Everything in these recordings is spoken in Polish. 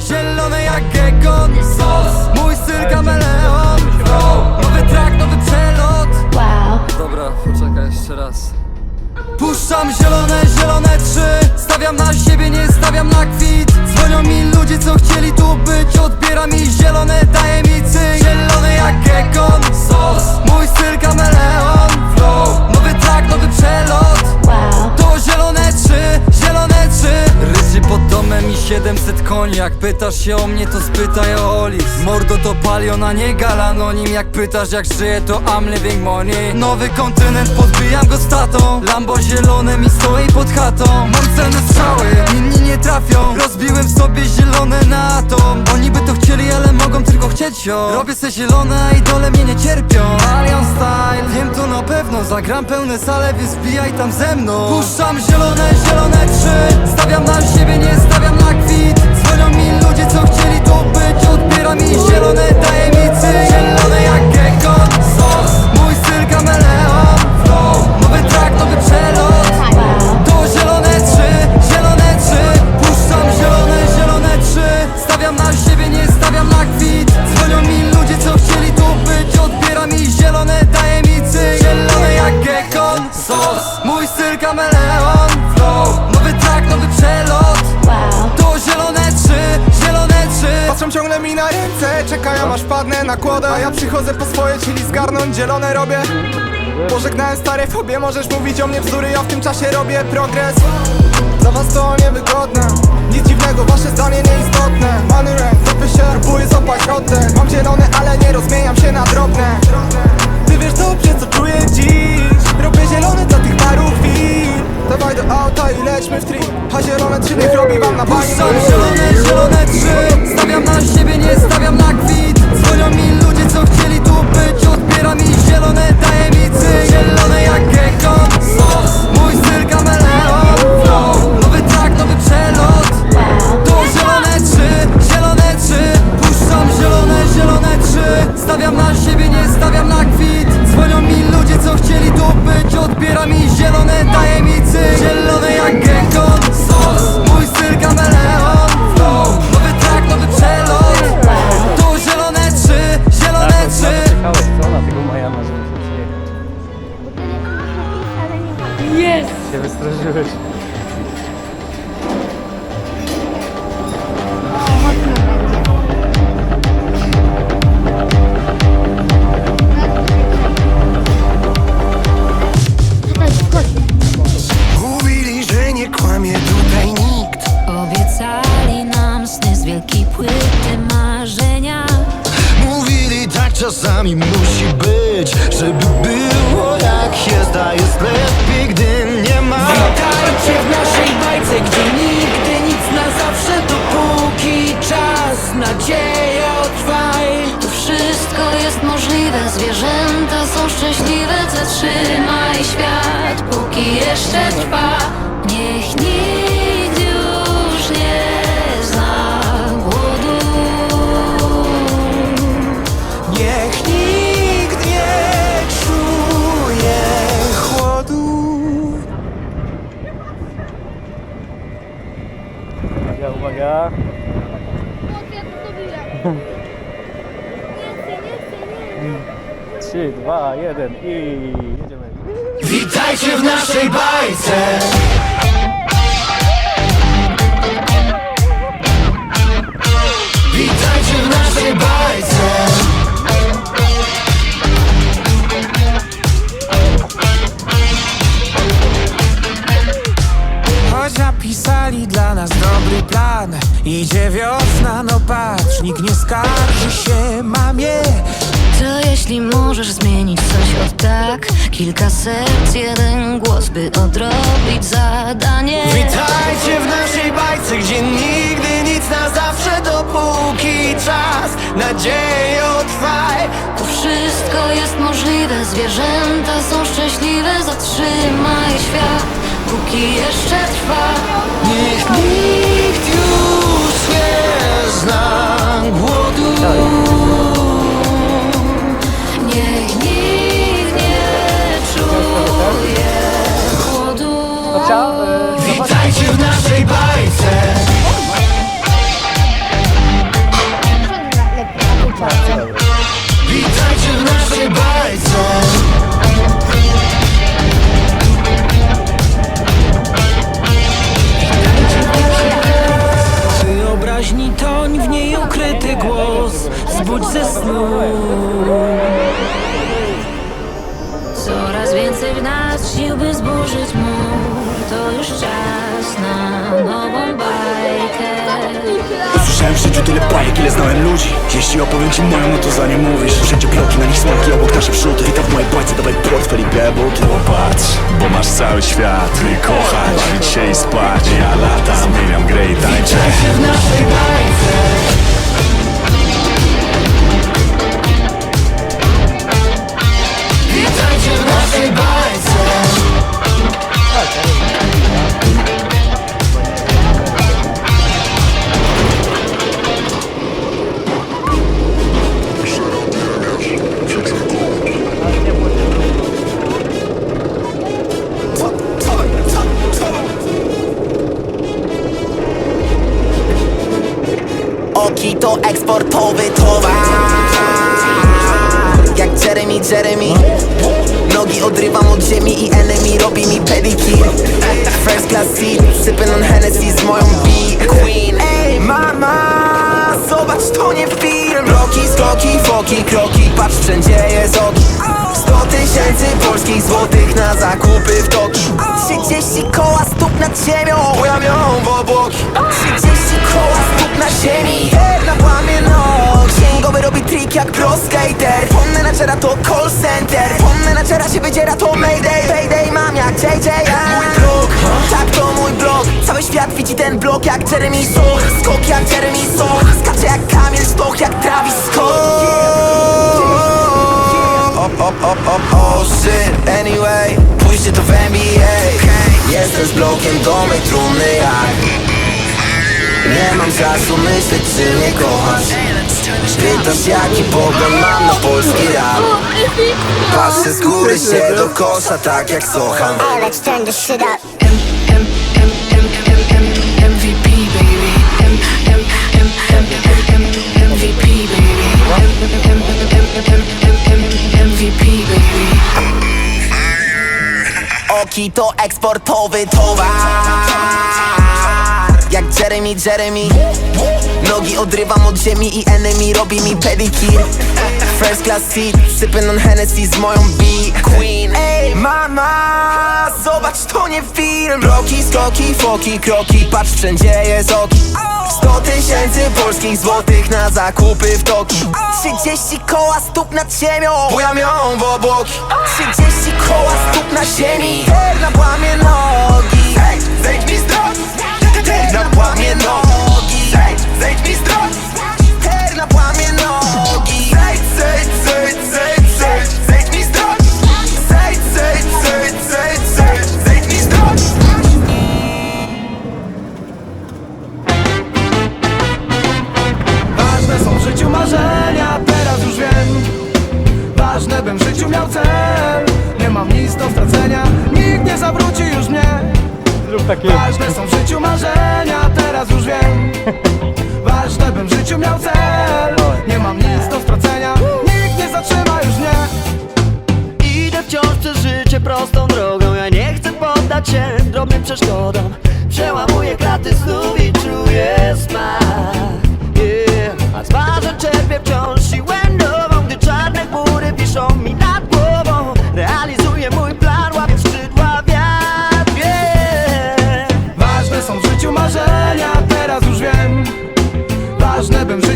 Zielony jak gekon. Sos, mój styl kameleon. Flow, nowy track, nowy przelot. Wow. Dobra, poczekaj jeszcze raz Puszczam zielone, zielone trzy. Stawiam na siebie, nie stawiam na kwit. Dzwonią mi ludzie, co chcieli tu być. Odbiera mi zielone, daje mi cyk. Zielony jak gekon. Sos, mój styl kameleon. Flow, nowy track, nowy przelot. Wow. To zielone trzy, zielone trzy Ryży pod domem i 700 koni. Jak pytasz się o mnie to spytaj o Olis. Mordo to palion, a nie galanonim. Jak pytasz jak żyję to I'm living money. Nowy kontynent, podbijam go statą Lambo zielone mi stoi pod chatą. Mam celne strzały, inni nie trafią. Rozbiłem w sobie zielone na atom. Oni by to chcieli, ale mogą tylko chcieć ją. Robię se zielone, a idole mnie nie cierpią. Alien style, wiem to na pewno. Zagram pełne sale, więc wbijaj tam ze mną. Puszczam zielone, zielone trzy Stawiam na siebie, nie stawiam na kwit. Dzwonią mi ludzie, co chcieli tu być. Odbiera mi zielone, cyk Zielone jak gekon, sos. Mój styl kameleon, flow. Nowy track, nowy przelot. To zielone trzy, zielone trzy. Puszczam zielone, zielone trzy. Stawiam na siebie, nie stawiam na kwit. Dzwonią mi ludzie, co chcieli tu być. Odbiera mi zielone, cyk Zielone jak gekon, sos A ja przychodzę po swoje, czyli zgarnąć zielone robię. Pożegnałem stare fobie, możesz mówić o mnie bzdury Ja w tym czasie robię progres. Za was to niewygodne Nic dziwnego, wasze zdanie nieistotne. Money rank, topy się, próbuję złapać oddech Mam zielone, ale nie rozmieniam się na drobne. Ty wiesz dobrze co czuję dziś. Robię zielone dla tych paru chwil. Dawaj do auta i lećmy w trip A zielone trzy niech robi wam na bani zielone, zielone trzy. Stawiam na siebie, nie stawiam na kwit Dzwonią mi ludzie, co chcieli tu być. Odbiera mi zielone, daje Zielone jak gekon, Mój styl że nie kłamie tutaj nikt. Obiecali nam sny z wielkiej płyty marzenia. Mówili tak czasami musi być Żeby było jak jest, a jest lepiej, gdy nie ma. Witajcie w naszej bajce, gdzie nigdy nic na zawsze Dopóki czas, nadzieja trwaj. Tu wszystko jest możliwe, zwierzęta są szczęśliwe Zatrzymaj świat, póki jeszcze trwa Uwaga, uwaga. Trzy, dwa, jeden i jedziemy. Witajcie w naszej bajce. Witajcie w naszej bajce napisali dla nas dobry plan. Idzie wiosna, no patrz, nikt nie skarży się mamie. To jeśli możesz zmienić coś od tak? Kilka serc, jeden głos, by odrobić zadanie. Witajcie w naszej bajce, gdzie nigdy nic na zawsze Dopóki czas, nadzieję trwaj Tu wszystko jest możliwe, zwierzęta są szczęśliwe Zatrzymaj świat, póki jeszcze trwa. Niech nikt już nie zna głodu budź ze snu. Coraz więcej w nas sił, by zburzyć mur. To już czas na nową bajkę. Usłyszałem w życiu tyle bajek, ile znałem ludzi. Jeśli opowiem ci moją, no to za nie mówisz. Wszędzie plotki, na nich smaki, obok nasze przódy Witam w mojej bajce, dawaj portfel i białe buty Popatrz, bo masz cały świat. Ty kochać, bawić się i spać. Ja latam, zmieniam grę i tańczę. W naszej bajce. Oki to eksportowy towar. Jak Jeremy, Jeremy odrywam od ziemi i enemy robi mi pedicure First class seat, sipping on Hennessy z moją B-Queen Ej mama, zobacz to nie film. Bloki, skoki, foki, kroki, patrz wszędzie jest oki 100 tysięcy polskich złotych na zakupy w Toki. 30 koła stóp nad ziemią, ją w obłoki 30 koła stóp na ziemi, na łamie nóg Księgowy robi trik jak pro skater. Pomnę naczera to call center. Pomnę naczera się wydziera to mayday. Payday mam jak JJ świat widzi ten blok jak Jeremy Soch Skok jak Jeremy Soch Skacze jak Kamil Stoch jak Travis Scott. Op, op, op, op, oh shit, anyway Pójście to w NBA Jestem z blokiem do mej trumny jak. Nie mam czasu myśleć czy mnie kochasz. Pytasz jaki pogląd mam na polski rap. Patrzę z góry się do kosza tak jak socham Let's turn this shit up. MVP baby. MVP baby. Oki to eksportowy towar Jak Jeremy, Jeremy. Nogi odrywam od ziemi i enemy robi mi pedicure First class seat, sipping on Hennessy z moją B-Queen Ej mama, zobacz to nie film. Bloki, skoki, foki, kroki, patrz wszędzie jest oki. 100 tysięcy polskich złotych na zakupy w Toki 30 koła stóp nad ziemią, bujam ją w obłoki. 30 koła stóp na ziemi, na łamie nogi. Zejdź mi z drogi, na łamie nogi. Zejdź mi z drogi, na łamie nogi. Zejdź, zejdź, zejdź, zejdź, zejdź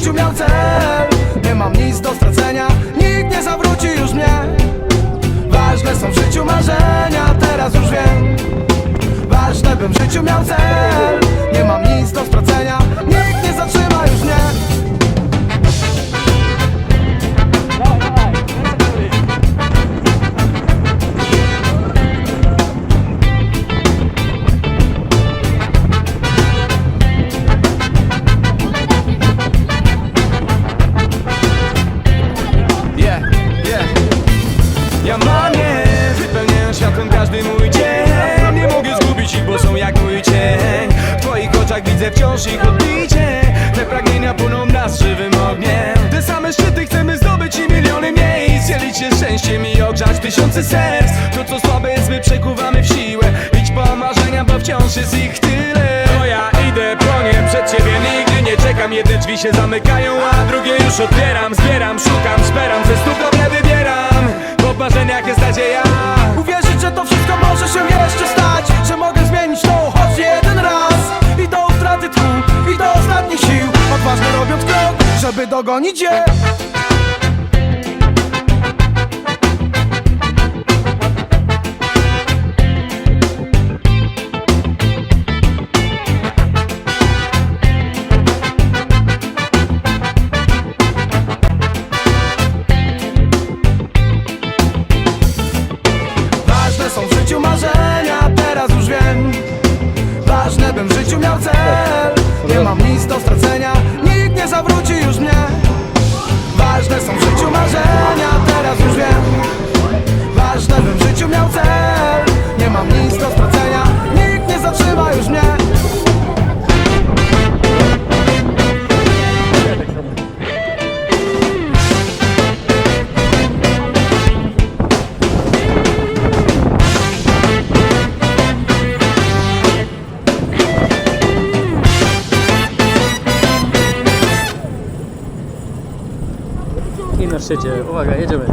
życiu miał cel. Nie mam nic do stracenia, nikt nie zawróci już mnie. Ważne są w życiu marzenia, teraz już wiem. Ważne bym w życiu miał cel. Nie mam nic do stracenia, wciąż ich odbicie. Te pragnienia płyną nas żywym ogniem. Te same szczyty chcemy zdobyć i miliony miejsc. Dzielić się szczęściem i ogrzać tysiące serc. To co słabe jest, my przekuwamy w siłę. Idź po marzenia, bo wciąż jest ich tyle. To ja idę po nie przed ciebie Nigdy nie czekam, jedne drzwi się zamykają A drugie już otwieram, zbieram, szukam, szperam Ze stóp dobre wybieram. Bo marzeniach jest nadzieja. Uwierzyć, że to wszystko rezonuje odważny robiąc krok, żeby dogonić je. i na szczycie. Uwaga, jedziemy.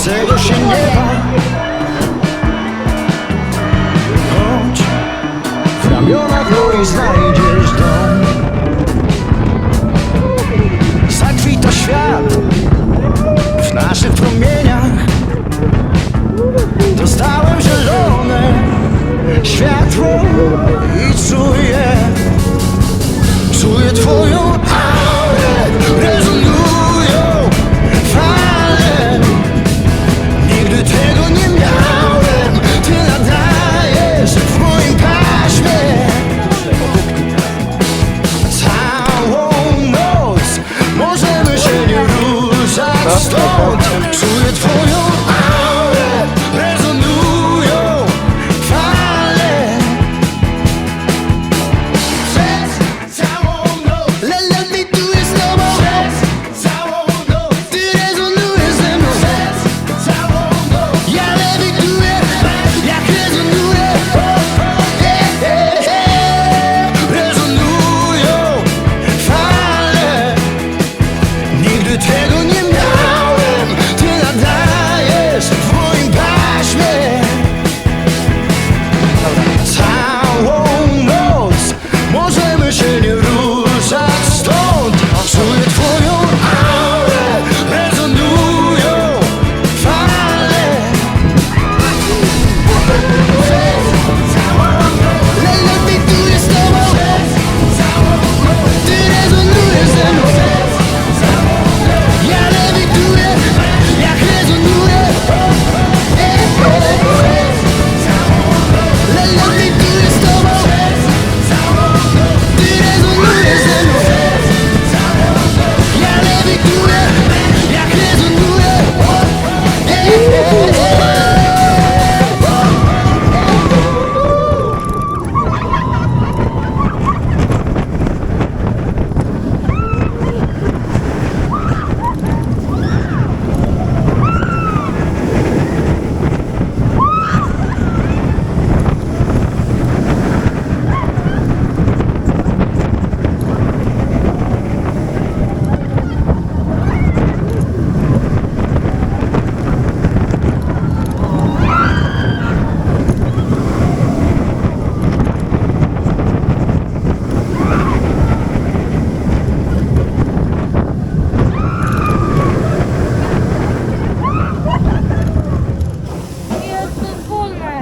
niczego się nie da Chodź, w ramionach Lui znajdziesz dom. Zakwita świat w naszych promieniach. Dostałem zielone światło i czuję Czuję twoją Stone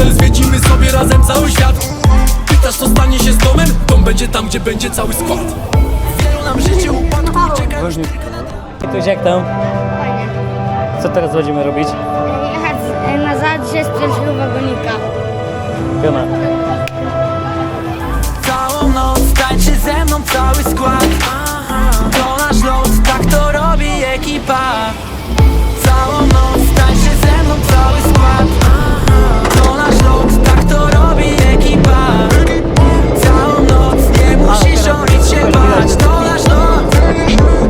hotel Zwiedzimy sobie razem cały świat Pytasz co stanie się z domem? Dom będzie tam, gdzie będzie cały skład Wielu nam w życiu upadków czeka Woźnik. Ktoś jak tam? Fajnie. Co teraz będziemy robić? Jechać e, na zadrze z pierwszego wagonika. Piona. Całą noc tańczy ze mną cały skład To nasz los, tak to robi ekipa Całą noc tańczy ze mną cały skład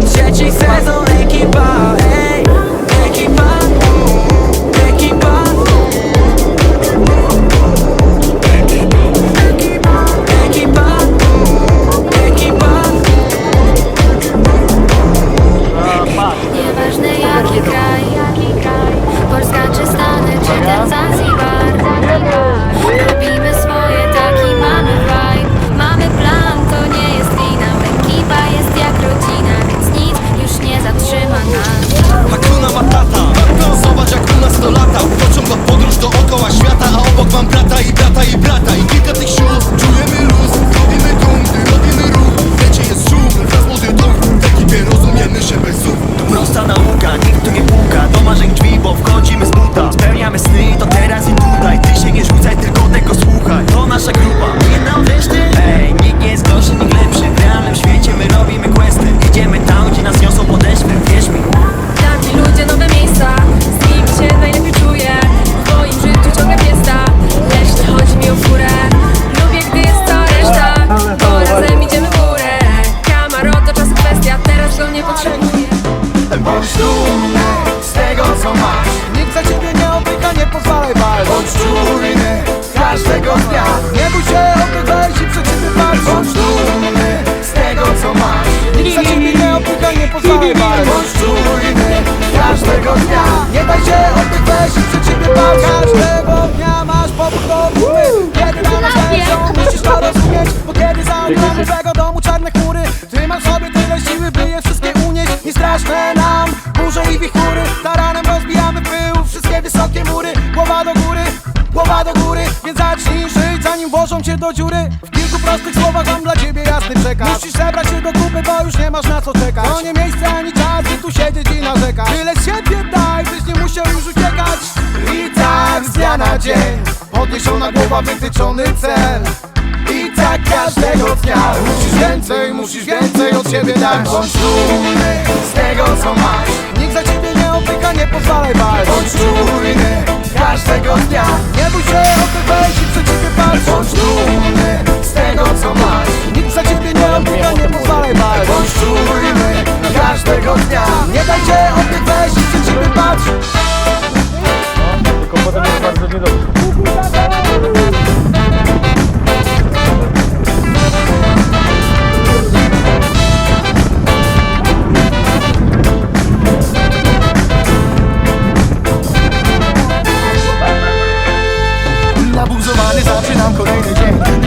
Trzeci sezon ekipa. Ej, ekipa Ekipa domu czarne chmury. W sobie tyle siły, by je wszystkie unieść. Nie straszne nam burze i wichury. Taranem rozbijamy pył, wszystkie wysokie mury. Głowa do góry, głowa do góry. Więc zacznij żyć, zanim włożą cię do dziury. W kilku prostych słowach mam dla ciebie jasny przekaz. Musisz zebrać się do kupy, bo już nie masz na co czekać. To nie miejsce ani czas, by tu siedzieć i narzekać. Tyle siebie daj, byś nie musiał już uciekać. I tak z dnia na dzień Podniesiona głowa, wytyczony cel tak każdego dnia. Musisz więcej, musisz więcej od siebie dać. Bądź czujny z tego co masz. Nikt za ciebie nie opyka, nie pozwalaj bać. Bądź czujny każdego dnia. Nie bój się o to weź i przed ciebie patrz. Bądź dumny z tego co masz. Nikt za ciebie nie opyka, nie pozwalaj bać. Bądź czujny każdego dnia. Nie daj się o to weź i przed ciebie patrz. No, tylko potem jest bardzo niedobrze.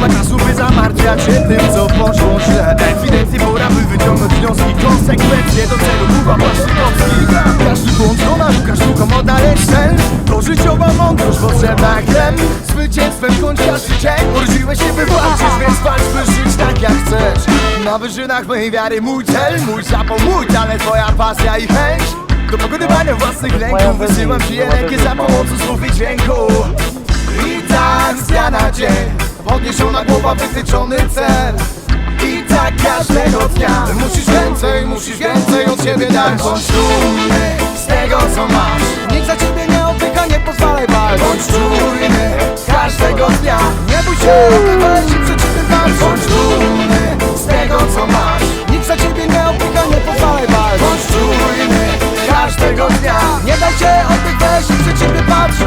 Ma czasu by zamartwiać się tym co poszło źle. Ewidentnie pora by wyciągnąć wnioski. Konsekwencje do celu Kuba Błaszczykowski Każdy błąd to nauka, sztuką odnaleźć sens To życiowa mądrość potrzebna chleb Zwycięstwem kończ każdy dzień Urodziłeś się by walczyć, więc walcz by żyć tak jak chcesz. Na wyżynach mojej wiary mój cel Mój zapał, mój talent, twoja pasja i chęć. Do pokonywania własnych lęków Wysyłam ci energię za pomocą słów i dźwięku. I tak na dzień Podniesiona głowa, wytyczony cel. I tak każdego dnia. Musisz więcej, musisz więcej od siebie dać. Bądź czujny z tego co masz. Nikt za ciebie nie oddycha, nie pozwalaj walczyć Bądź czujny każdego dnia. Nie bój się, odbywaj się przed ciebie walcz Bądź czujny z tego co masz. Nikt za ciebie nie oddycha, nie pozwalaj walczyć Bądź czujny każdego dnia. Nie daj się, oddychaj się przed ciebie patrz